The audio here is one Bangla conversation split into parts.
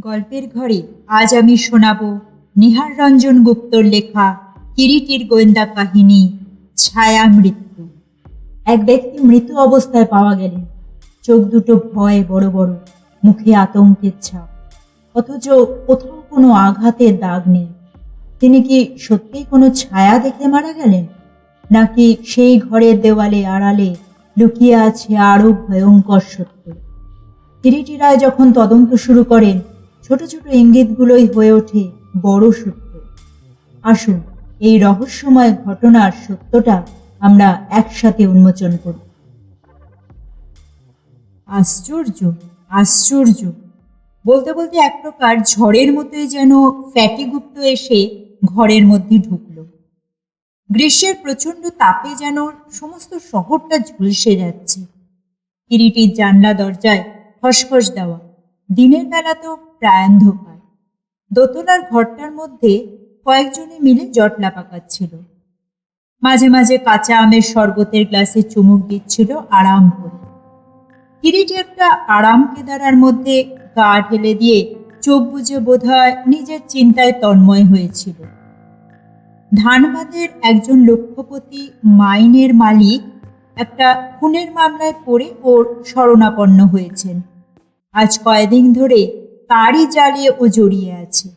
গল্পের ঘরে আজ আমি শোনাব নিহার রঞ্জন গুপ্তর লেখা কিরিটির গোয়েন্দা কাহিনী, ছায়া মৃত্যু। এক ব্যক্তি মৃত অবস্থায় পাওয়া গেলেন চোখ দুটো ভয়ে বড় বড়, মুখে আতঙ্কের ছাপ। অথচ কোথাও কোনো আঘাতের দাগ নেই। তিনি কি সত্যিই কোনো ছায়া দেখে মারা গেলেন? নাকি সেই ঘরের দেওয়ালে আড়ালে লুকিয়ে আছে আরও ভয়ঙ্কর সত্য? কিরিটি রায় যখন তদন্ত শুরু করেন ছোট ছোট ইঙ্গিতগুলোই হয়ে ওঠে বড় সত্য। আসুন, এই রহস্যময় ঘটনার সত্যটা আমরা একসাথে উন্মোচন করি। আশ্চর্য আশ্চর্য। বলতে বলতে এক প্রকার ঝড়ের মতোই যেন ফ্যাটিগুপ্ত এসে ঘরের মধ্যে ঢুকলো। গ্রীষ্মের প্রচণ্ড তাপে যেন সমস্ত শহরটা ঝুলসে যাচ্ছে। কিরিটির জানলা দরজায় খসখস দেওয়া। দিনের বেলা তো প্রায় অন্ধকার। দোতলার ঘরটার মধ্যে কয়েকজনে মিলে জটলা পাকাচ্ছিল মাঝে মাঝে কাঁচা আমের শরবতের গ্লাসে চুমুক দিচ্ছিল আরাম করে। কিরিটি একটা আরাম কেদারার মধ্যে গা ঢেলে দিয়ে চোখ বুঝে বোধহয় নিজের চিন্তায় তন্ময় হয়েছিল। ধানবাদের একজন লক্ষ্যপতি মাইনের মালিক একটা খুনের মামলায় পড়ে ওর শরণাপন্ন হয়েছেন। আজ কয়েকদিন ধরে তারই জালে ও জড়িয়ে আছে।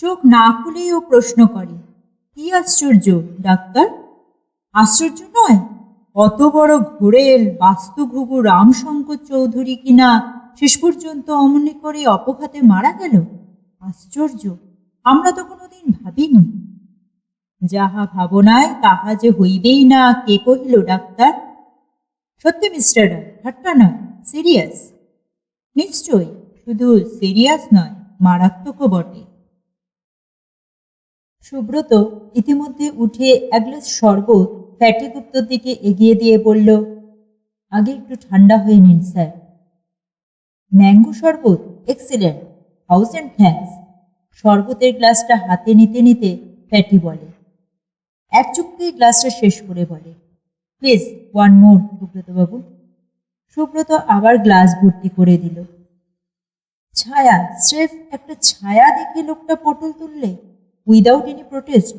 চোখ না খুলেই ও প্রশ্ন করে, কি আশ্চর্য, ডাক্তার? আশ্চর্য নয় অত বড় ঘোরেল বাস্তুঘুঘু রামশঙ্কর চৌধুরী কিনা শেষ পর্যন্ত অমনি করে অপঘাতে মারা গেল? আশ্চর্য, আমরা তো কোনোদিন ভাবিনি। যাহা ভাবনায় তাহা যে হইবেই না, কে কহিল, ডাক্তার? সত্যি, মিস্টার ঠাট্টা নয়, সিরিয়াস। নিশ্চয়ই, শুধু সিরিয়াস নয়, মারাত্মকও বটে। সুব্রত ইতিমধ্যে উঠে এক গ্লাস শরবত ফ্যাটিগুপ্তর দিকে এগিয়ে দিয়ে বলল, আগে একটু ঠান্ডা হয়ে নিন, স্যার। ম্যাঙ্গো শরবত, এক্সিলেন্ট। থাউজেন্ড থ্যাঙ্কস শরবতের গ্লাসটা হাতে নিতে নিতে ফ্যাটি বলে। এক চুক্তি গ্লাসটা শেষ করে বলে। প্লিজ, ওয়ান মোর, সুব্রতবাবু। সুব্রত আবার গ্লাস ভর্তি করে দিল। ছায়া, স্রেফ একটা ছায়া দেখে লোকটা পটল তুললে? উইদাউট এনি প্রোটেস্ট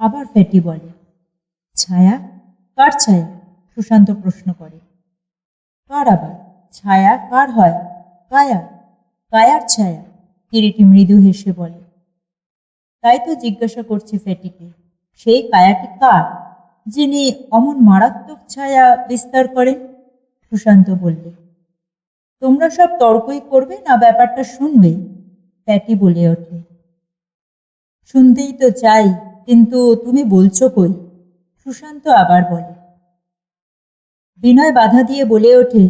আবার ফ্যাটি বলে। ছায়া, কার ছায়া? সুশান্ত প্রশ্ন করে। কার আবার? ছায়া কার হয়? কায়া কায়ার ছায়া? কিরিটি মৃদু হেসে বলে। তাই তো জিজ্ঞাসা করছি ফ্যাটিকে, সেই কায়াটি কার? যিনি অমন মারাত্মক ছায়া বিস্তার করেন? সুশান্ত বললে, তোমরা সব তর্কই করবে না ব্যাপারটা শুনবে? প্যাটি বলে ওঠে, শুনতেই তো চাই, কিন্তু তুমি বলছো কই? সুশান্ত আবার বলে, বিনয় বাধা দিয়ে বলে ওঠে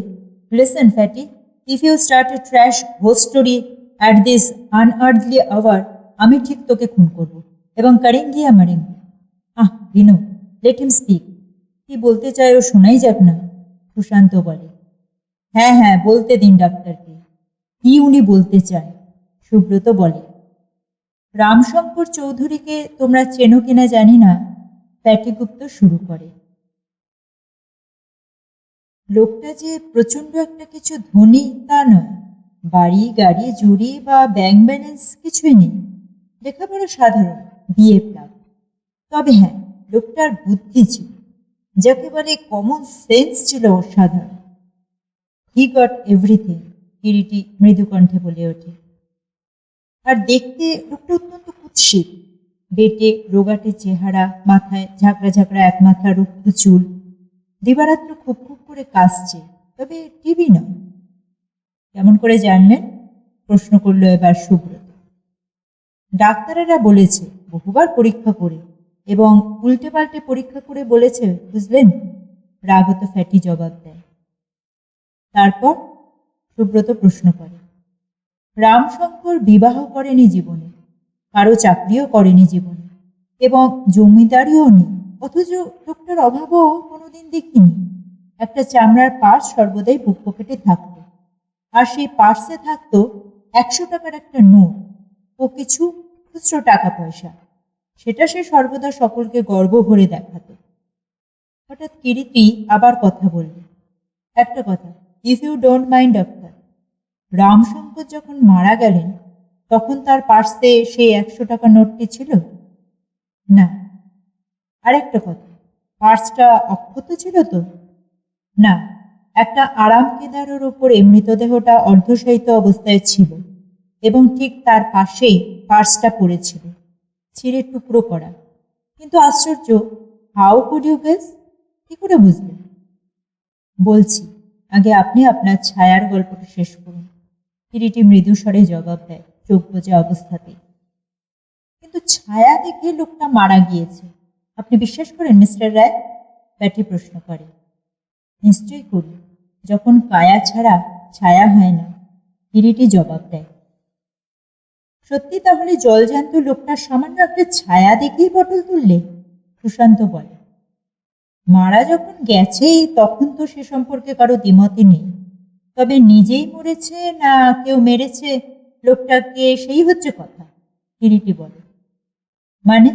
listen fatty if you start a trash ghost story at this unearthly hour আমি ঠিক তোকে খুন করব এবং কারেঙ্গি আমারেঙ্গি ah, Binu let him speak কি বলতে চায় ও শোনাই যাক না। সুশান্ত বলে। হ্যাঁ হ্যাঁ বলতে দিন ডাক্তারকে। কি উনি বলতে চায় সুব্রত বলে। রামশঙ্কর চৌধুরীকে তোমরা চেনো কিনা জানি না। প্যাটিগুপ্ত শুরু করে। লোকটা যে প্রচণ্ড একটা কিছু ধনী, তা নয়। বাড়ি, গাড়ি, জুড়ি বা ব্যাংক ব্যালেন্স কিছুই নেই। লেখাপড়া সাধারণ বিয়ে প্লাব তবে হ্যাঁ লোকটার বুদ্ধি ছিল। যাকে বলে কমন সেন্স ছিল অসাধারণ। হি গট এভরিথিং কিরিটি মৃদু কণ্ঠে বলে ওঠে। আর দেখতে লোকটা অত্যন্ত কুৎসিত। বেটে, রোগাটে চেহারা, মাথায় ঝাঁকড়া ঝাঁকড়া এক মাথা রুক্ষ চুল। দিবারাত্র খুব খুব করে কাশছে তবে টিভি নয়। কেমন করে জানলেন? প্রশ্ন করল এবার সুব্রত। ডাক্তারেরা বলেছে, বহুবার পরীক্ষা করে। এবং উল্টে পাল্টে পরীক্ষা করে বলেছে, বুঝলেন? রাগত ফ্যাটি জবাব দেয়। তারপর সুব্রত প্রশ্ন করে, রামশঙ্কর বিবাহ করেনি জীবনে, কারও চাকরিও করেনি জীবনে, এবং জমিদারিও নেই, অথচ লোকটার অভাবও কোনোদিন দেখিনি। একটা চামড়ার পার্স সর্বদাই বুক পকেটে থাকতো, আর সেই পার্সে থাকতো একশো টাকার একটা নোট ও কিছু খুচরো টাকা পয়সা। সেটা সে সর্বদা সকলকে গর্ব ভরে দেখাত। হঠাৎ কিরিটি আবার কথা বলল, একটা কথা if you don't mind doctor Ramshankar যখন মারা গেলেন, তখন তার পার্সে সেই একশো টাকা নোটটি ছিল? না। আরেকটা কথা, পার্সটা অক্ষত ছিল তো? না, একটা আরাম কেদারের উপরে মৃতদেহটা অর্ধশায়িত অবস্থায় ছিল এবং ঠিক তার পাশেই পার্সটা পড়েছিল। ছিঁড়ে টুকরো করা। কিন্তু আশ্চর্য হাউ কুড ইউ গেস কি করে বুঝলেন? বলছি, আগে আপনি আপনার ছায়ার গল্পটা শেষ করুন। কিরিটি মৃদু স্বরে জবাব দেয়, চোখ বোঝা অবস্থাতেই। কিন্তু ছায়া দেখে লোকটা মারা গিয়েছে। আপনি বিশ্বাস করেন, মিস্টার রায়? ব্যাটি প্রশ্ন করে। নিশ্চয়ই করি। যখন কায়া ছাড়া ছায়া হয় না, কিরিটি জবাব দেয় সত্যি তাহলে জলজান্ত লোকটার সামান্য একটা ছায়া দেখেই পটল তুললে? সুশান্ত বলে। মারা যখন গেছে, তখন তো সে সম্পর্কে কারও দ্বিমতই নেই। তবে নিজেই মরেছে না কেউ মেরেছে, লোকটাকে সেই হচ্ছে কথা কিরিটি বলে। মানে?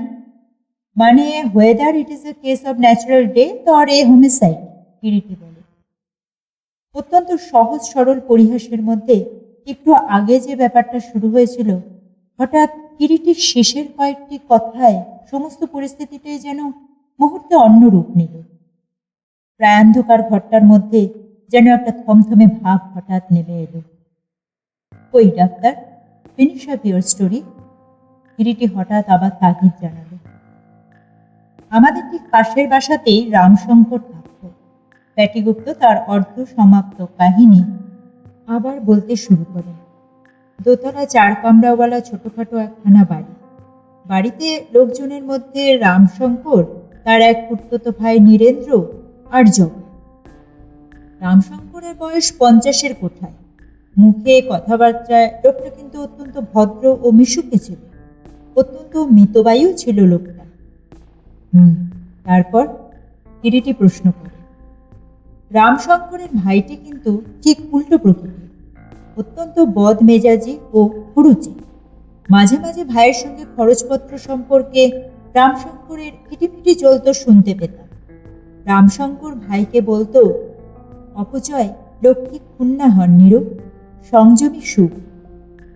মানে whether it is a case of natural death or a homicide Kiriti বলে। অত্যন্ত সহজ সরল পরিহাসের মধ্যে একটু আগে যে ব্যাপারটা শুরু হয়েছিল হঠাৎ কিরিটির শেষের কয়েকটি কথায় সমস্ত পরিস্থিতিটাই যেন মুহূর্তে অন্য রূপ নিল। প্রায়ান্ধকার ঘরটার মধ্যে যেন একটা থমথমে ভাব হঠাৎ নেমে এলো। ওই doctor? Finish up your story? Kiriti হঠাৎ আবার তাগিদ জানালো। আমাদের ঠিক পাশের বাসাতেই রামশঙ্কর থাকত। প্যাটিগুপ্ত তার অর্ধ সমাপ্ত কাহিনী আবার বলতে শুরু করেন। দোতলা চার কামরাওয়ালা ছোটখাটো একখানা বাড়ি। বাড়িতে লোকজনের মধ্যে রামশঙ্কর, তার এক পুত্রতো ভাই নীরেন্দ্র আর জগ রামশঙ্করের বয়স পঞ্চাশের কোঠায়। মুখে কথাবার্তায় লোকটা কিন্তু অত্যন্ত ভদ্র ও মিশুকে ছিল। অত্যন্ত মিতবায়ু ছিল লোকটা। হুম, তারপর কিরিটি প্রশ্ন করে। রামশঙ্করের ভাইটি কিন্তু ঠিক উল্টো প্রকৃতির। অত্যন্ত বদ মেজাজি ও কুরুচি মাঝে মাঝে ভাইয়ের সঙ্গে খরচপত্র সম্পর্কে রামশঙ্করের ফিটিফিটি চলত শুনতে পেতাম। রামশঙ্কর ভাইকে বলতো, অপচয়, লক্ষ্মী খুন্না হন নিরূপ সংযমী সুখ।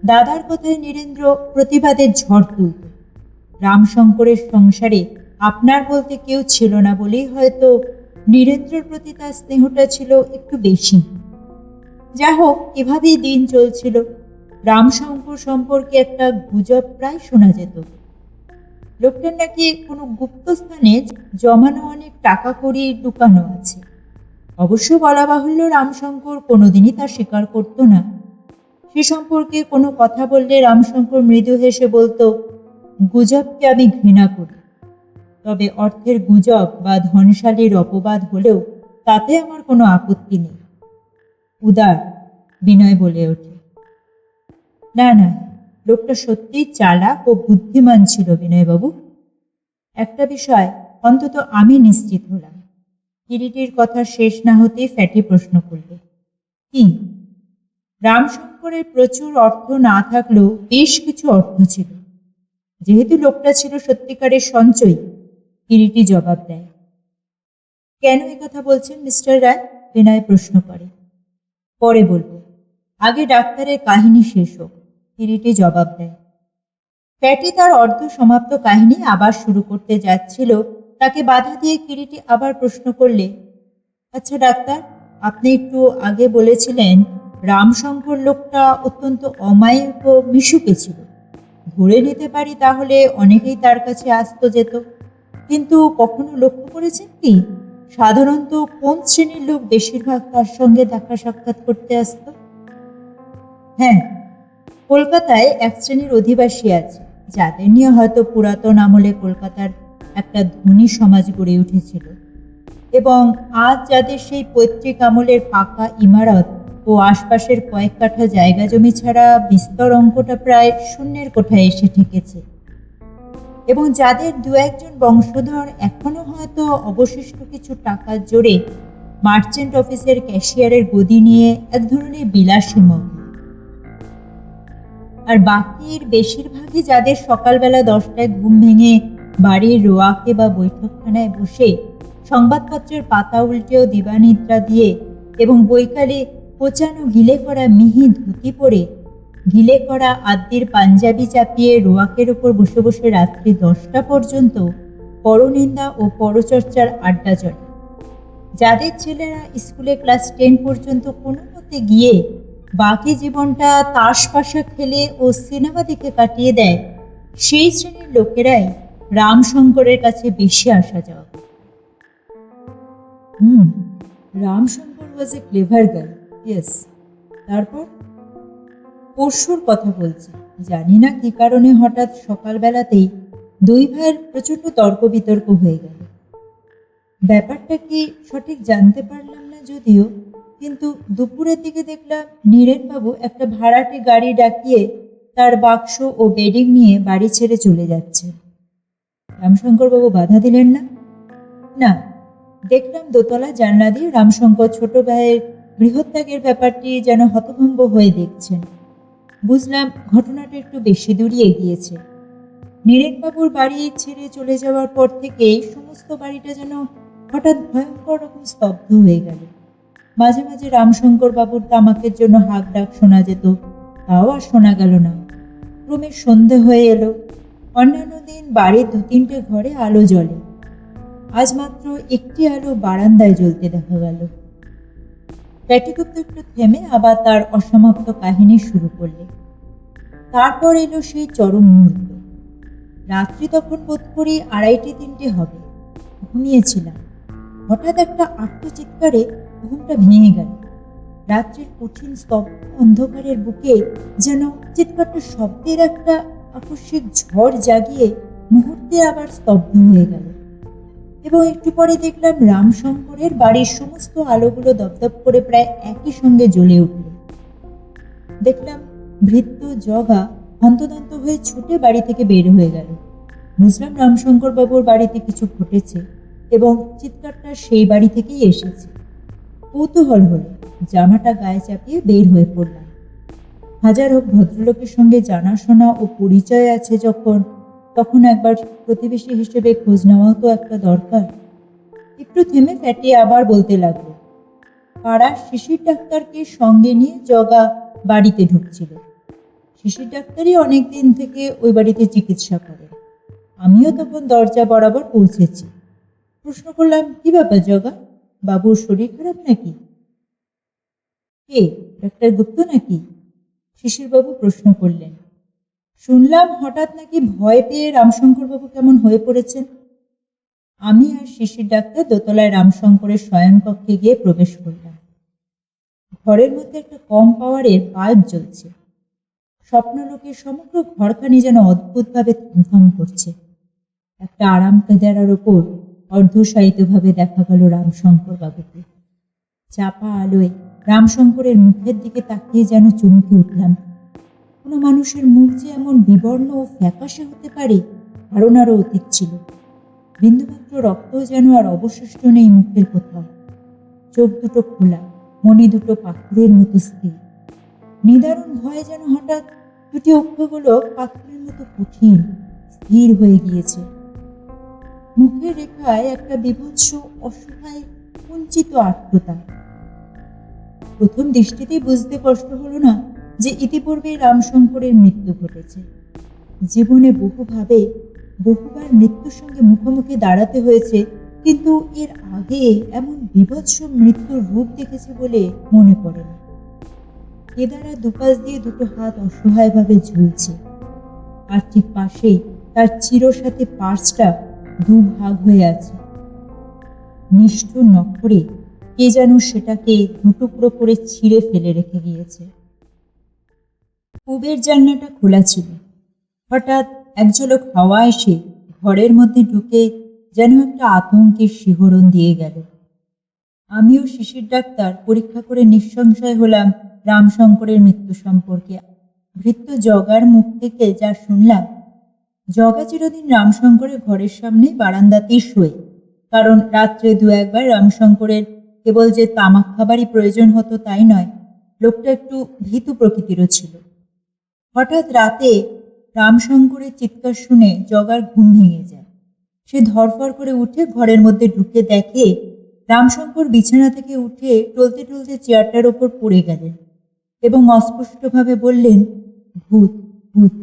দাদার কথায় নীরেন্দ্র প্রতিবাদের ঝড় তুলত। রামশঙ্করের সংসারে আপনার বলতে কেউ ছিল না বলেই হয়তো নীরেন্দ্রের প্রতি তার স্নেহটা ছিল একটু বেশি। যা হোক এভাবেই দিন চলছিল। রামশঙ্কর সম্পর্কে একটা গুজব প্রায় শোনা যেত। লোকটার নাকি কোনো গুপ্ত স্থানে জমানো অনেক টাকা কড়ি লুকানো আছে। অবশ্য বলা বাহুল্য রামশঙ্কর কোনোদিনই তা স্বীকার করত না। সে সম্পর্কে কোনো কথা বললে রামশঙ্কর মৃদু হেসে বলতো, গুজবকে আমি ঘৃণা করি। তবে অর্থের গুজব বা ধনশালীর অপবাদ হলেও তাতে আমার কোনো আপত্তি নেই। উদার বিনয় বলে ওঠে। না না, লোকটা সত্যিই চালাক ও বুদ্ধিমান ছিল বিনয়বাবু। একটা বিষয় অন্তত আমি নিশ্চিত হলাম। কিরিটির কথা শেষ না হতেই ফ্যাটি প্রশ্ন করলে, কি? রামশঙ্করের প্রচুর অর্থ না থাকলেও বেশ কিছু অর্থ ছিল। যেহেতু লোকটা ছিল সত্যিকারের সঞ্চয়ী, কিরিটি জবাব দেয়। কেন কথা বলছেন মিস্টার রায়? বিনয় প্রশ্ন করে। পরে বলব, আগে ডাক্তারের কাহিনী শেষ হোক। কিরিটি জবাব দেয়। প্যাটি তার অর্ধ সমাপ্ত কাহিনী আবার শুরু করতে যাচ্ছিল। তাকে বাধা দিয়ে কিরিটি আবার প্রশ্ন করলে আচ্ছা ডাক্তার, আপনি একটু আগে বলেছিলেন রামশঙ্কর লোকটা অত্যন্ত অমায়িক ও মিশুকে ছিল। ধরে নিতে পারি তাহলে অনেকেই তার কাছে আসতো যেত। কিন্তু কখনো লক্ষ্য করেছেন কি? সাধারণত কোন শ্রেণির লোক বেশিরভাগ তার সঙ্গে দেখা সাক্ষাৎ করতে আসতো? হ্যাঁ কলকাতায় এক শ্রেণির অধিবাসী আছে, যাদের নিয়ে হয়তো পুরাতন আমলে কলকাতার একটা ধনী সমাজ গড়ে উঠেছিল। এবং আজ যাদের সেই পৈতৃক আমলের পাকা ইমারত ও আশপাশের কয়েক কাঠা জায়গা জমি ছাড়া বিস্তর অঙ্কটা প্রায় শূন্যের কোঠায় এসে ঠেকেছে। এবং যাদের দু একজন বংশধর এখনও হয়তো অবশিষ্ট কিছু টাকার জোরে মার্চেন্ট অফিসের ক্যাশিয়ারের গদি নিয়ে এক ধরনের বিলাসী আর বাকির বেশিরভাগই যাদের সকালবেলা দশটায় ঘুম ভেঙে বাড়ির রোয়াকে বা বৈঠকখানায় বসে সংবাদপত্রের পাতা উল্টেও দিবানিদ্রা দিয়ে এবং বৈকালে কোচানো গিলে করা মিহি ধুতি পরে গিলে করা আদ্যির পাঞ্জাবি চাপিয়ে রোয়াকের ওপর বসে বসে রাত্রি দশটা পর্যন্ত পরনিন্দা ও পরচর্চার আড্ডা চলে যাদের ছেলেরা স্কুলে ক্লাস টেন পর্যন্ত কোনো মতে গিয়ে বাকি জীবনটা তাস পাশা খেলে ও সিনেমা দেখে কাটিয়ে দেয়, সেই শ্রেণির লোকেরাই রামশঙ্করের কাছে বেশি আসা যাওয়া। হুম, Ramshankar was a clever girl yes তারপর? পরশুর কথা বলছি। জানি না কি কারণে হঠাৎ সকালবেলাতেই দুই ভাইয়ের প্রচণ্ড তর্ক বিতর্ক হয়ে গেল। ব্যাপারটা কি সঠিক জানতে পারলাম না যদিও, কিন্তু দুপুরের দিকে দেখলাম নীরেনবাবু একটা ভাড়াটে গাড়ি ডাকিয়ে তার বাক্স ও বেডিং নিয়ে বাড়ি ছেড়ে চলে যাচ্ছে। রামশঙ্করবাবু বাধা দিলেন না? না, দেখলাম দোতলা জানলা দিয়ে রামশঙ্কর ছোট ভাইয়ের গৃহত্যাগের ব্যাপারটি যেন হতভম্ব হয়ে দেখছেন। বুঝলাম ঘটনাটা একটু বেশি দূরই এগিয়েছে। নীরেনবাবুর বাড়ি ছেড়ে চলে যাওয়ার পর থেকেই সমস্ত বাড়িটা যেন হঠাৎ ভয়ঙ্কর রকম স্তব্ধ হয়ে গেল। মাঝে মাঝে রামশঙ্কর বাবুর তামাকের জন্য হাক ডাক শোনা যেত, তাও আর শোনা গেল না। ক্রমে সন্ধে হয়ে এলো। অন্যান্য দিন বাড়ির দু তিনটে ঘরে আলো জ্বলে। আজ মাত্র একটি আলো বারান্দায় জ্বলতে দেখা গেল। প্যাটিগুপ্ত একটু থেমে আবার তার অসমাপ্ত কাহিনী শুরু করলে। তারপর এলো সেই চরম মুহূর্ত। রাত্রি তখন বোধ করি আড়াইটে তিনটে হবে। ঘুমিয়েছিলাম। হঠাৎ একটা আত্মচিৎকারে ঘুমটা ভেঙে গেল। রাত্রির কঠিন স্তব্ধ অন্ধকারের বুকে যেন চিৎকারটা শব্দের একটা আকস্মিক ঝড় জাগিয়ে মুহূর্তে আবার স্তব্ধ হয়ে গেল। এবং একটু পরে দেখলাম রামশঙ্করের বাড়ির সমস্ত আলোগুলো দপদপ করে প্রায় একই সঙ্গে জ্বলে উঠল। দেখলাম ভৃত্য জগা হন্তদন্ত হয়ে ছুটে বাড়ি থেকে বের হয়ে গেল। বুঝলাম রামশঙ্কর বাবুর বাড়িতে কিছু ঘটেছে এবং চিৎকারটা সেই বাড়ি থেকেই এসেছে। কৌতূহল হলো, জামাটা গায়ে চাপিয়ে বের হয়ে পড়লাম। হাজার হোক ভদ্রলোকের সঙ্গে জানাশোনা ও পরিচয় আছে যখন তখন একবার প্রতিবেশী হিসেবে খোঁজ নেওয়াও তো একটা দরকার। একটু থেমে ফ্যাটে আবার বলতে লাগল পাড়ার শিশির ডাক্তারকে সঙ্গে নিয়ে জগা বাড়িতে ঢুকছিল। শিশির ডাক্তারই অনেক দিন থেকে ওই বাড়িতে চিকিৎসা করে। আমিও তখন দরজা বরাবর পৌঁছেছি। প্রশ্ন করলাম, কি ব্যাপার জগা? বাবুর শরীর খারাপ নাকি? কে? ডাক্তার গুপ্ত নাকি? শিশিরবাবু প্রশ্ন করলেন শুনলাম হঠাৎ নাকি ভয় পেয়ে রামশঙ্করবাবু কেমন হয়ে পড়েছেন? আমি আর শিশির ডাক্তার দোতলায় রামশঙ্করের শয়নকক্ষে গিয়ে প্রবেশ করলাম। ঘরের মধ্যে একটা কম পাওয়ারের বাল্ব জ্বলছে। স্বপ্নলোকের সমগ্র ঘরখানি যেন অদ্ভুতভাবে থমথম করছে। একটা আরাম কেদারার ওপর অর্ধশায়িতভাবে দেখা গেল রামশঙ্কর বাবুকে চাপা আলোয় রামশঙ্করের মুখের দিকে তাকিয়ে যেন চমকে উঠলাম। কোনো মানুষের মুখ যে এমন বিবর্ণ ও ফ্যাকাশে হতে পারে, ধারণারও অতীত ছিল। বিন্দুমাত্র রক্ত যেন আর অবশিষ্ট নেই মুখের কোথাও। চোখ দুটো খোলা, মনে দুটো পাথরের মতো স্থির। নিদারুণ ভয়ে যেন হঠাৎ দুটি অক্ষগুলো পাথরের মতো কঠিন, স্থির হয়ে গিয়েছে। মুখের রেখায় একটা বিভৎস, অসহায়, কুঞ্চিত আত্মতা প্রথম দৃষ্টিতেই বুঝতে কষ্ট হলো না যে ইতিপূর্বে রামশঙ্করের মৃত্যু ঘটেছে। জীবনে বহুভাবে বহুবার মৃত্যুর সঙ্গে মুখোমুখি দাঁড়াতে হয়েছে, কিন্তু এর আগে এমন বিভৎস মৃত্যুর রূপ দেখেছে বলে মনে পড়ে না। কেদারা দুপাশ দিয়ে দুটো হাত অসহায়ভাবে ঝুলছে। আর ঠিক পাশেই তার চিরসাথে পার্সটা দু ভাগ হয়ে আছে। নিষ্ঠুর নক্ষরে কে যেন সেটাকে দুটুকরো করে ছিঁড়ে ফেলে রেখে গিয়েছে। পুবের জানলাটা খোলা ছিল। হঠাৎ এক ঝলক হাওয়া এসে ঘরের মধ্যে ঢুকে যেন একটা আতঙ্কের শিহরণ দিয়ে গেল। আমিও শিশির ডাক্তার পরীক্ষা করে নিঃসংশয় হলাম রামশঙ্করের মৃত্যু সম্পর্কে। ভৃত্য জগার মুখ থেকে যা শুনলাম, জগা চিরদিন রামশঙ্করের ঘরের সামনে বারান্দাতেই শোয়, কারণ রাত্রে দু একবার রামশঙ্করের কেবল যে তামাক খাবারই প্রয়োজন হতো তাই নয়, লোকটা একটু ভীতু প্রকৃতিরও ছিল। হঠাৎ রাতে রামশঙ্করের চিৎকার শুনে জগার ঘুম ভেঙে যায়। সে ধরফর করে উঠে ঘরের মধ্যে ঢুকে দেখে রামশঙ্কর বিছানা থেকে উঠে টলতে টলতে চেয়ারটার ওপর পড়ে গেলেন এবং অস্পষ্টভাবে বললেন, ভূত ভূত।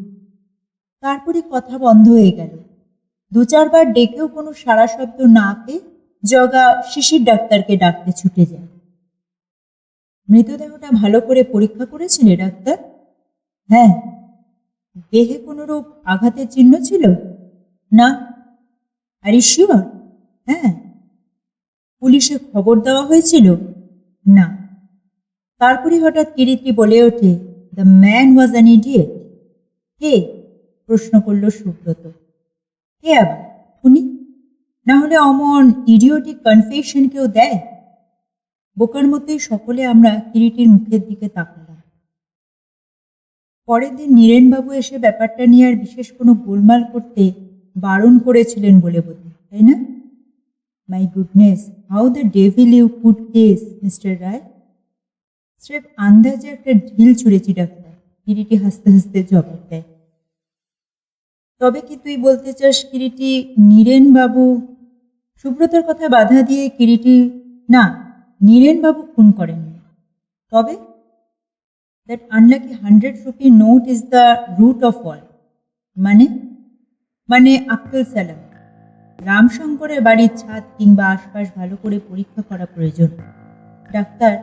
তারপরে কথা বন্ধ হয়ে গেল। দু চারবার ডেকেও কোনো সারা শব্দ না পেয়ে জগা শিশির ডাক্তারকে ডাকতে ছুটে যায়। মৃতদেহটা ভালো করে পরীক্ষা করেছিলে ডাক্তার? হ্যাঁ। দেহে কোনোরূপ আঘাতের চিহ্ন ছিল? না। আর শিওর হ্যাঁ। পুলিশে খবর দেওয়া হয়েছিল? না। তারপরে হঠাৎ কিরিটি বলে ওঠে the man was an idiot কে? প্রশ্ন করল সুব্রত। কে আবার? উনি? না হলে অমন ইডিওটিক কনফেশন কেউ দেয়? বোকার মতোই সকলে আমরা কিরিটির মুখের দিকে তাকালাম পরের দিন নীরেনবাবু এসে ব্যাপারটা নিয়ে আর বিশেষ কোনো গোলমাল করতে বারণ করেছিলেন বলে বোধ তাই না? My goodness how the devil you could guess mister Roy? স্রেফ আন্দাজে একটা ঢিল ছুঁড়েছি, ডাক্তার। কিরিটি হাসতে হাসতে জবাব দেয়। তবে কি তুই বলতে চাস কিরিটি নীরেন বাবু সুব্রতর কথা বাধা দিয়ে কিরিটি না নীরেন বাবু খুন করেননি। তবে that unlucky hundred rupee note is the root of all মানে মানে আক্কেল সালাম। রামশঙ্করের বাড়ির ছাদ কিংবা আশপাশ ভালো করে পরীক্ষা করা প্রয়োজন। ডাক্তার,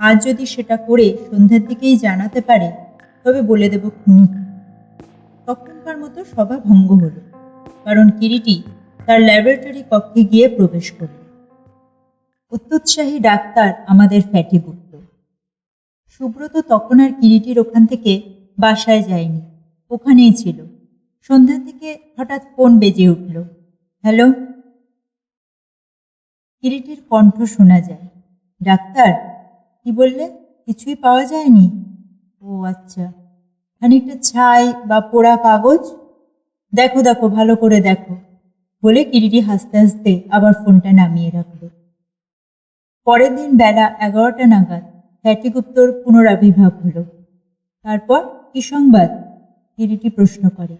আজ যদি সেটা করে সন্ধ্যার দিকেই জানাতে পারে, তবে বলে দেব খুনি। তখনকার মতো সভা ভঙ্গ হলো, কারণ কিরিটি তার ল্যাবরেটরি কক্ষে গিয়ে প্রবেশ করল। অত্যুৎসাহী ডাক্তার আমাদের ফ্যাটি গুপ্ত সুব্রত তখন আর কিরিটির ওখান থেকে বাসায় যায়নি, ওখানেই ছিল। সন্ধ্যার দিকে হঠাৎ ফোন বেজে উঠল, হ্যালো? কিরিটির কণ্ঠ শোনা যায়, ডাক্তার, কি বললে? কিছুই পাওয়া যায়নি? ও আচ্ছা খানিকটা ছাই বা পোড়া কাগজ? দেখো দেখো, ভালো করে দেখো, বলে কিরিটি হাসতে হাসতে আবার ফোনটা নামিয়ে রাখল। পরের দিন বেলা এগারোটা নাগাদ ফ্যাটিগুপ্তর পুনরাবির্ভাব হল। তারপর কি সংবাদ? কিরিটি প্রশ্ন করে।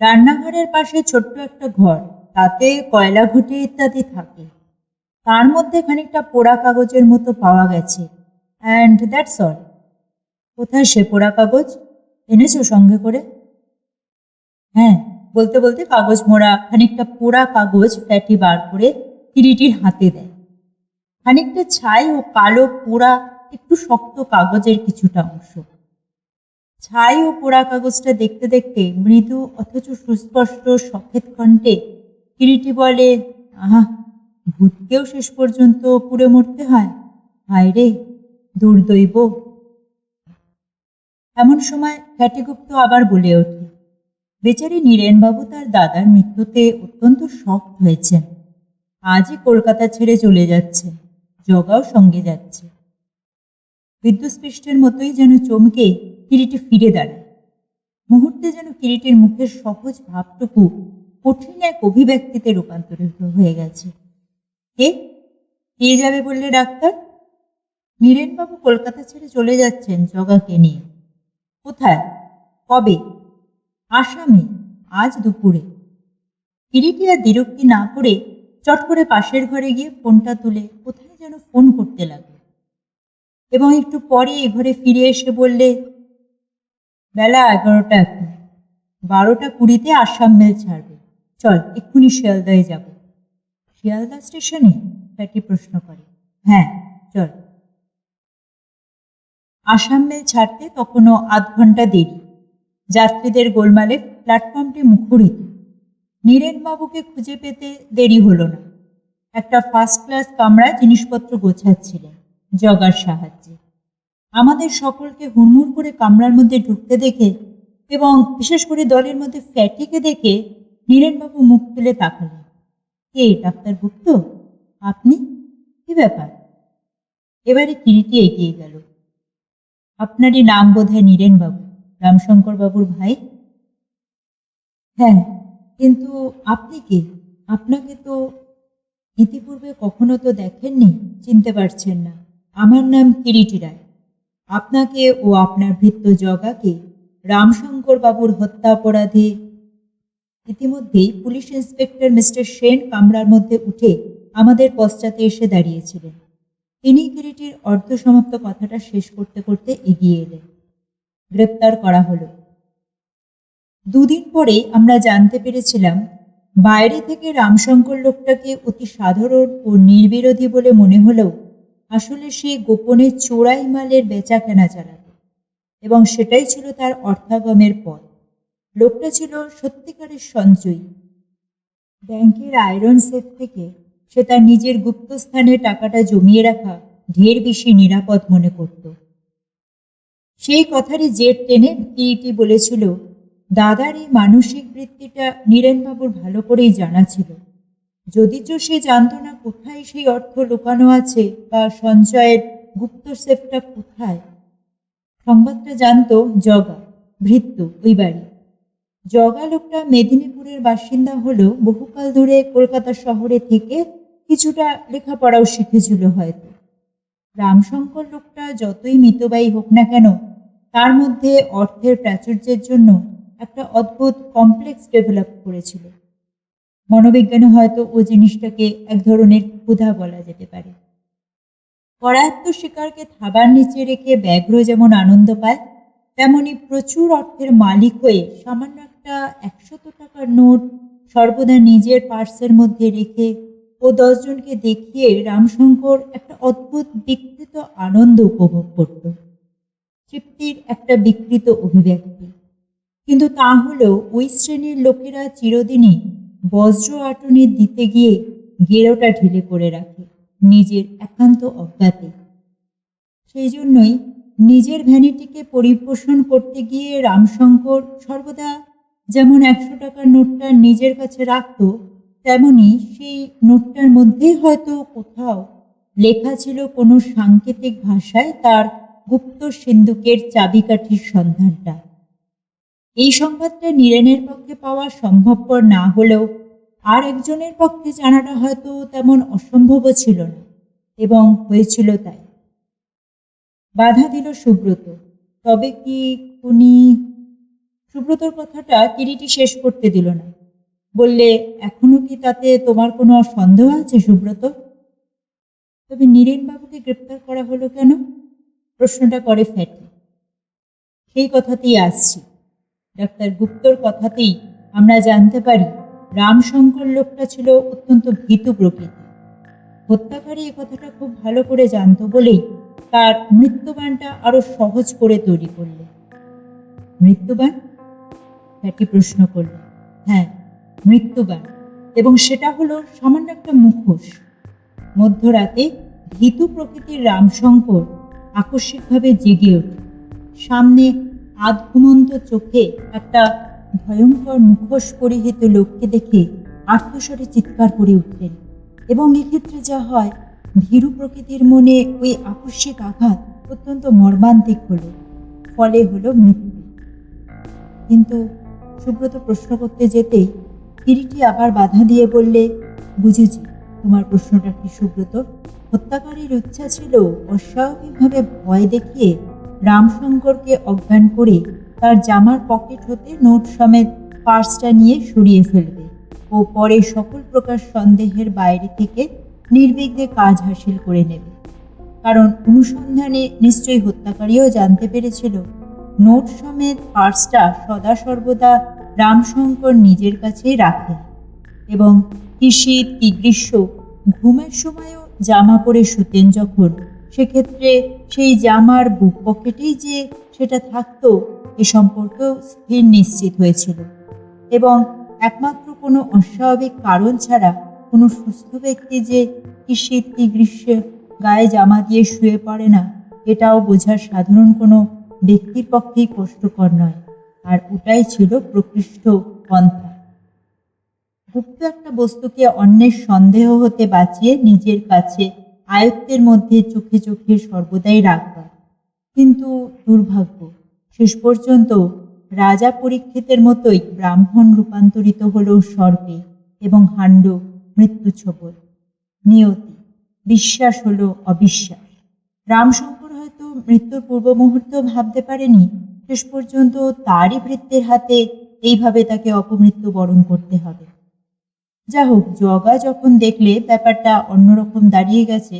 রান্নাঘরের পাশে ছোট্ট একটা ঘর, তাতে কয়লা ঘুঁটি ইত্যাদি থাকে। তার মধ্যে খানিকটা পোড়া কাগজের মতো পাওয়া গেছে। অ্যান্ড দ্যাটস অল কোথায় সে পোড়া কাগজ? এনেছো সঙ্গে করে? হ্যাঁ বলতে বলতে কাগজ মোড়া, খানিকটা পোড়া কাগজ ফ্যাটি বার করে কিরিটির হাতে দেয়। খানিকটা ছাই ও কালো পোড়া, একটু শক্ত কাগজের কিছুটা অংশ। ছাই ও পোড়া কাগজটা দেখতে দেখতে মৃদু অথচ সুস্পষ্ট সফেদ কণ্ঠে কিরিটি বলে, আহা, ভূতকেও শেষ পর্যন্ত পুড়ে মরতে হয়? হায় রে, দুর্দৈব! এমন সময় ফ্যাটিগুপ্ত আবার বলে ওঠে, বেচারি নীরেনবাবু তার দাদার মৃত্যুতে অত্যন্ত শখ হয়েছেন। আজই কলকাতা ছেড়ে চলে যাচ্ছে। জগাও সঙ্গে যাচ্ছে। বিদ্যুৎস্পৃষ্টের মতোই যেন চমকে কিরিটি ফিরে দাঁড়ায়। মুহূর্তে যেন কিরিটির মুখের সহজ ভাবটুকু কঠিন এক অভিব্যক্তিতে রূপান্তরিত হয়ে গেছে। কে? কে যাবে বললে ডাক্তার? নীরেনবাবু কলকাতা ছেড়ে চলে যাচ্ছেন জগাকে নিয়ে। কোথায়? কবে? আসামে, আজ দুপুরে। কিরিটি আর বিরক্তি না করে চট করে পাশের ঘরে গিয়ে ফোনটা তুলে, কোথায় যেন ফোন করতে লাগল। এবং একটু পরে ঘরে ফিরে এসে বললে, বেলা এগারোটা এখন। বারোটা কুড়িতে আসাম মেল ছাড়বে। চল, এক্ষুনি শিয়ালদায় যাব। শিয়ালদা স্টেশনে? প্যাটি প্রশ্ন করে। হ্যাঁ চল। আসাম মেল ছাড়তে তখনও আধ ঘণ্টা দেরি। যাত্রীদের গোলমালে প্ল্যাটফর্মটি মুখরিত। নীরেনবাবুকে খুঁজে পেতে দেরি হলো না। একটা ফার্স্ট ক্লাস কামরায় জিনিসপত্র গোছাচ্ছিলেন, জগার সাহায্যে। আমাদের সকলকে হুড়মুড় করে কামরার মধ্যে ঢুকতে দেখে এবং বিশেষ করে দলের মধ্যে ফ্যাটিকে দেখে নীরেনবাবু মুখ তুলে তাকালেন। কে ডাক্তার গুপ্ত? আপনি? কি ব্যাপার? এবারে কিরিটি এগিয়ে গেল। আপনারই নাম বোধহয় নীরেনবাবু রামশঙ্কর বাবুর ভাই? হ্যাঁ কিন্তু আপনি কে? আপনাকে তো ইতিপূর্বে কখনো তো দেখেননি, চিনতে পারছেন না। আমার নাম কিরিটি রায়। আপনাকে ও আপনার ভৃত্য জগাকে রামশঙ্কর বাবুর হত্যা অপরাধে ইতিমধ্যেই পুলিশ ইন্সপেক্টর মিস্টার সেন কামরার মধ্যে উঠে আমাদের পশ্চাতে এসে দাঁড়িয়েছিলেন। তিনি কিরিটির অর্ধসমাপ্ত কথাটা শেষ করতে করতে এগিয়ে এলেন। গ্রেপ্তার করা হলো। দুদিন পরে আমরা জানতে পেরেছিলাম বাইরে থেকে রামশঙ্কর লোকটাকে অতি সাধারণ ও নির্বিরোধী বলে মনে হলেও আসলে সে গোপনে চোরাই মালের বেচা কেনা চালাত এবং সেটাই ছিল তার অর্থাগমের পথ। লোকটা ছিল সত্যিকারের সঞ্চয়ী ব্যাংকের আয়রন সেফ থেকে সে তার নিজের গুপ্তস্থানে টাকাটা জমিয়ে রাখা ঢের বেশি নিরাপদ মনে করত। সেই কথারই জেট টেনে কিরিটি বলেছিল দাদার এই মানসিক বৃত্তিটা নীরেনবাবুর ভালো করেই জানা ছিল। যদি যদিচ সে জানত না কোথায় সেই অর্থ লুকানো আছে বা সঞ্চয়ের গুপ্ত সেফটা কোথায়। সংবাদটা জানতো জগা, ভৃত্য ওই বাড়ি। জগা লোকটা মেদিনীপুরের বাসিন্দা হলেও বহুকাল ধরে কলকাতা শহরে থেকে কিছুটা লেখাপড়াও শিখেছিল হয়তো। রামশঙ্কর লোকটা যতই মিতবায়ী হোক না কেন, তার মধ্যে অর্থের প্রাচুর্যের জন্য একটা অদ্ভুত কমপ্লেক্স ডেভেলপ করেছিল। মনোবিজ্ঞানে হয়তো ও জিনিসটাকে এক ধরনের ক্ষুধা বলা যেতে পারে। করায়ত্ত শিকারকে থাবার নিচে রেখে ব্যাঘ্র যেমন আনন্দ পায়, তেমনি প্রচুর অর্থের মালিক হয়ে সামান্য একটা একশত টাকার নোট সর্বদা নিজের পার্সের মধ্যে রেখে ও দশজনকে দেখিয়ে রামশঙ্কর একটা অদ্ভুত বিকৃত আনন্দ উপভোগ করত। তৃপ্তির একটা বিকৃত অভিব্যক্তি। কিন্তু তা হলেও ওই শ্রেণির লোকেরা চিরদিনই বজ্র আটনে দিতে গিয়ে গেরোটা ঢিলে করে রাখে নিজের একান্ত অজ্ঞাতে। সেই জন্যই নিজের ভ্যানিটিকে পরিপোষণ করতে গিয়ে রামশঙ্কর সর্বদা যেমন একশো টাকার নোটটা নিজের কাছে রাখত, তেমনি সেই নোটটার মধ্যেই হয়তো কোথাও লেখা ছিল কোনো সাংকেতিক ভাষায় তার গুপ্ত সিন্ধুকের চাবিকাঠির সন্ধানটা। এই সংবাদটা নীরেনের পক্ষে পাওয়া সম্ভবপর না হলেও আর একজনের পক্ষে জানাটা হয়তো তেমন অসম্ভবও ছিল না, এবং হয়েছিল তাই। বাধা দিল সুব্রত। তবে কি উনি সুব্রতর কথাটা কিরিটি শেষ করতে দিল না। বললে, এখনও কি তাতে তোমার কোনো সন্দেহ আছে সুব্রত? তবে নীরেনবাবুকে গ্রেপ্তার করা হলো কেন? প্রশ্নটা করে ফ্যাটি সেই কথাতেই আসছি। ডাক্তার গুপ্তর কথাতেই আমরা জানতে পারি, রামশঙ্কর লোকটা ছিল অত্যন্ত ভীতু প্রকৃতি হত্যাকারী এ কথাটা খুব ভালো করে জানত বলেই তার মৃত্যুবানটা আরও সহজ করে তৈরি করলে। মৃত্যুবান ফ্যাটি প্রশ্ন করল। হ্যাঁ মৃত্যুবান এবং সেটা হলো সামান্য একটা মুখোশ। মধ্যরাতে ভীতু প্রকৃতির রামশঙ্কর আকস্মিকভাবে জেগে ওঠে। সামনে আধঘুমন্ত চোখে একটা ভয়ঙ্কর মুখোশ পরিহিত লোককে দেখে আত্মস্বরে চিৎকার করে উঠলেন। এবং এক্ষেত্রে যা হয়, ভীরু প্রকৃতির মনে ওই আকস্মিক আঘাত অত্যন্ত মর্মান্তিক হলো, ফলে হলো মৃত্যু। কিন্তু সুব্রত প্রশ্ন করতে যেতেই কিরিটি আবার বাধা দিয়ে বললে, বুঝেছি, তোমার প্রশ্নটা কি সুব্রত? হত্যাকারীর ইচ্ছা ছিল অস্বাভাবিকভাবে ভয় দেখিয়ে রামশঙ্করকে অজ্ঞান করে তার জামার পকেট হতে নোট সমেত পার্সটা নিয়ে সরিয়ে ফেলবে ও পরে সকল প্রকার সন্দেহের বাইরে থেকে নির্বিঘ্নে কাজ হাসিল করে নেবে। কারণ অনুসন্ধানে নিশ্চয়ই হত্যাকারীও জানতে পেরেছিল, নোট সমেত পার্সটা সদা সর্বদা রামশঙ্কর নিজের কাছেই রাখে এবং কি শীত কি গ্রীষ্ম ঘুমের সময়ও জামা পরে শুতেন যখন সেক্ষেত্রে সেই জামার বুক পকেটেই যে সেটা থাকতো, এ সম্পর্কেও স্থির নিশ্চিত হয়েছিল। এবং একমাত্র কোনো অস্বাভাবিক কারণ ছাড়া কোনো সুস্থ ব্যক্তি যে কি শীত কি গ্রীষ্মে গায়ে জামা দিয়ে শুয়ে পড়ে না, এটাও বোঝার সাধারণ কোনো ব্যক্তির পক্ষেই কষ্টকর নয়। আর ওটাই ছিল প্রকৃষ্ট পন্থা। গুপ্ত একটা বস্তুকে অন্যের সন্দেহ হতে বাঁচিয়ে নিজের কাছে আয়ত্তের মধ্যে চোখে চোখে সর্বদাই রাখবা কিন্তু দুর্ভাগ্য, শেষ পর্যন্ত রাজা পরীক্ষিতের মতোই ব্রাহ্মণ রূপান্তরিত হল সর্পে এবং হাণ্ড মৃত্যু ছবল নিয়তি, বিশ্বাস হলো অবিশ্বাস। রামশঙ্কর হয়তো মৃত্যুর পূর্ব মুহূর্ত ভাবতে পারেনি, শেষ পর্যন্ত তারই ভৃত্যের হাতে এইভাবে তাকে অপমৃত্যু বরণ করতে হবে। যা হোক জগা যখন দেখলে ব্যাপারটা অন্যরকম দাঁড়িয়ে গেছে,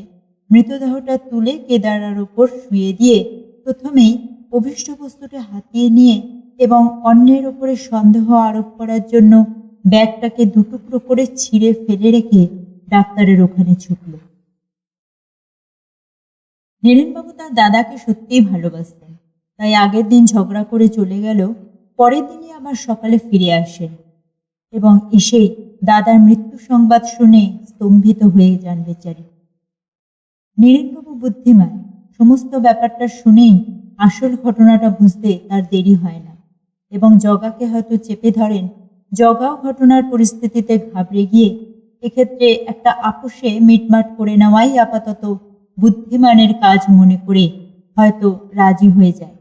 মৃতদেহটা তুলে কেদারার ওপর শুয়ে দিয়ে প্রথমেই অভিষ্ট বস্তুটা হাতিয়ে নিয়ে এবং অন্যের ওপরে সন্দেহ আরোপ করার জন্য ব্যাগটাকে দুটুকরো করে ছিঁড়ে ফেলে রেখে ডাক্তারের ওখানে ছুটল। নীরেনবাবু তার দাদাকে সত্যিই ভালোবাসতেন। তাই আগের দিন ঝগড়া করে চলে গেল পরের দিনই আবার সকালে ফিরে আসেন। এবং এসে দাদার মৃত্যু সংবাদ শুনে স্তম্ভিত হয়ে যান বেচারি। নীরেনবাবু বুদ্ধিমান, সমস্ত ব্যাপারটা শুনেই আসল ঘটনাটা বুঝতে তার দেরি হয় না এবং জগাকে হয়তো চেপে ধরেন, জগাও ঘটনার পরিস্থিতিতে ঘাবড়ে গিয়ে এক্ষেত্রে একটা আপোষে মিটমাট করে নেওয়াই আপাতত বুদ্ধিমানের কাজ মনে করে হয়তো রাজি হয়ে যায়।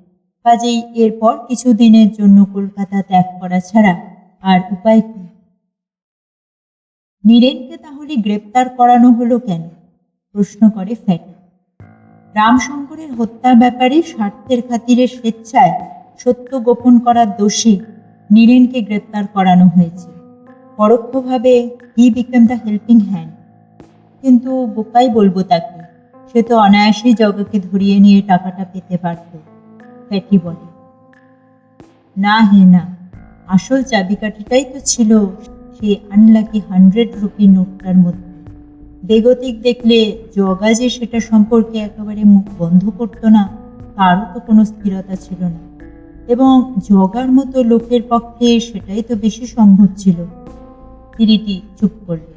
কাজেই এরপর কিছুদিনের জন্য কলকাতা ত্যাগ করা ছাড়া আর উপায় কি? নীরেনকে তাহলে গ্রেপ্তার করানো হলো কেন? প্রশ্ন করে ফ্যাটি রামশঙ্করের হত্যার ব্যাপারে স্বার্থের খাতিরে স্বেচ্ছায় সত্য গোপন করার দোষে নীরেনকে গ্রেপ্তার করানো হয়েছে। পরোক্ষভাবে he became the helping hand. কিন্তু বোকাই বলব তাকে, সে তো অনায়াসেই জগাকে ধরিয়ে নিয়ে টাকাটা পেতে পারত ফ্যাটি বলে। না হে না। আসল চাবিকাঠিটাই তো ছিল সেই আনলাকি হান্ড্রেড রুপি নোটটার মধ্যে। বেগতিক দেখলে জগা যে সেটা সম্পর্কে একেবারে মুখ বন্ধ করত না, তারও তো কোনো স্থিরতা ছিল না। এবং জগার মতো লোকের পক্ষে সেটাই তো বেশি সম্ভব ছিল। তিরিটি চুপ করলেন